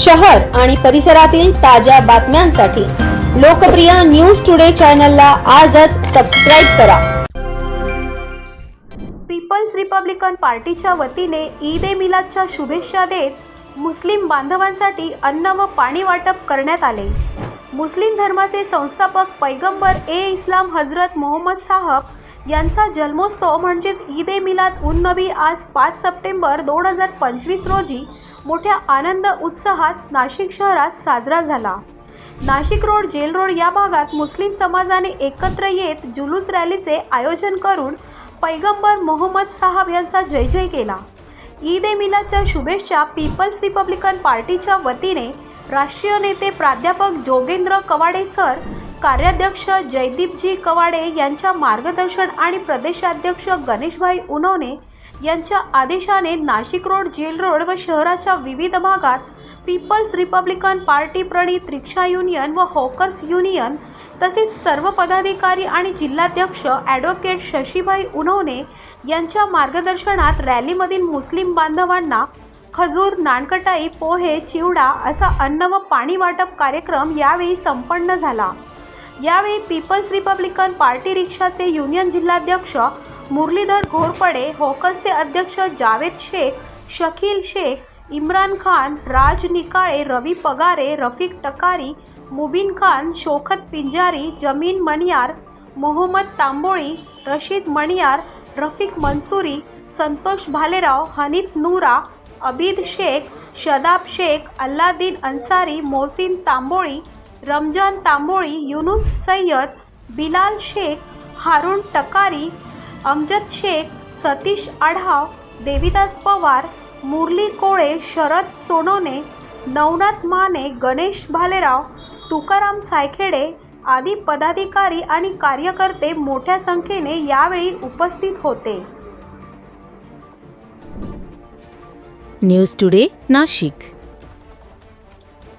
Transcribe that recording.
शहर आणि परिसरातील ताज्या बातम्यांसाठी लोकप्रिय न्यूज टुडे चॅनलला आजच सबस्क्राईब करा. पीपल्स रिपब्लिकन पार्टीच्या वतीने ईद ए मिलादच्या शुभेच्छा देत मुस्लिम बांधवांसाठी अन्न व पाणी वाटप करण्यात आले. मुस्लिम धर्माचे संस्थापक पैगंबर ए इस्लाम हजरत मोहम्मद साहब यांचा जन्मोत्सव म्हणजेच ईद ए मिलाद उन नबी आज पाच सप्टेंबर दोन हजार पंचवीस रोजी मोठ्या आनंद उत्साहात नाशिक शहरात साजरा झाला. नाशिक रोड जेल रोड या भागात मुस्लिम समाजाने एकत्र येत जुलूस रॅलीचे आयोजन करून पैगंबर मोहम्मद साहब यांचा जय जय केला. ईद ए मिलादच्या शुभेच्छा पीपल्स रिपब्लिकन पार्टीच्या वतीने राष्ट्रीय नेते प्राध्यापक जोगेंद्र कवाडे सर कार्याध्यक्ष जयदीपजी कवाडे यांच्या मार्गदर्शन आणि प्रदेशाध्यक्ष गणेशभाई उनवणे यांच्या आदेशाने नाशिक रोड जेल रोड व शहराच्या विविध भागात पीपल्स रिपब्लिकन पार्टी प्रणित रिक्षा युनियन व हॉकर्स युनियन तसेच सर्व पदाधिकारी आणि जिल्हाध्यक्ष ॲडव्होकेट शशीभाई उनवणे यांच्या मार्गदर्शनात रॅलीमधील मुस्लिम बांधवांना खजूर नानकटाई पोहे चिवडा असा अन्न व पाणी वाटप कार्यक्रम यावेळी संपन्न झाला. यावेळी पीपल्स रिपब्लिकन पार्टी रिक्षाचे युनियन जिल्हाध्यक्ष मुरलीधर घोरपडे होकसचे अध्यक्ष जावेद शेख शकील शेख इम्रान खान राज निकाळे रवी पगारे रफिक टकारी मुबिन खान शोखत पिंजारी जमीन मणियार मोहम्मद तांबोळी रशीद मणियार रफिक मनसुरी संतोष भालेराव हनीफ नूरा अबिद शेख शदाब शेख अल्लादीन अन्सारी मोहसिन तांबोळी रमजान तांबोळी युनुस सय्यद बिलाल शेख हारून टकारी अमजद शेख सतीश आढाव देविदास पवार मुरली कोळे शरद सोनोने नवनाथ माने गणेश भालेराव तुकाराम सायखेडे आदी पदाधिकारी आणि कार्यकर्ते मोठ्या संख्येने यावेळी उपस्थित होते. News today Nashik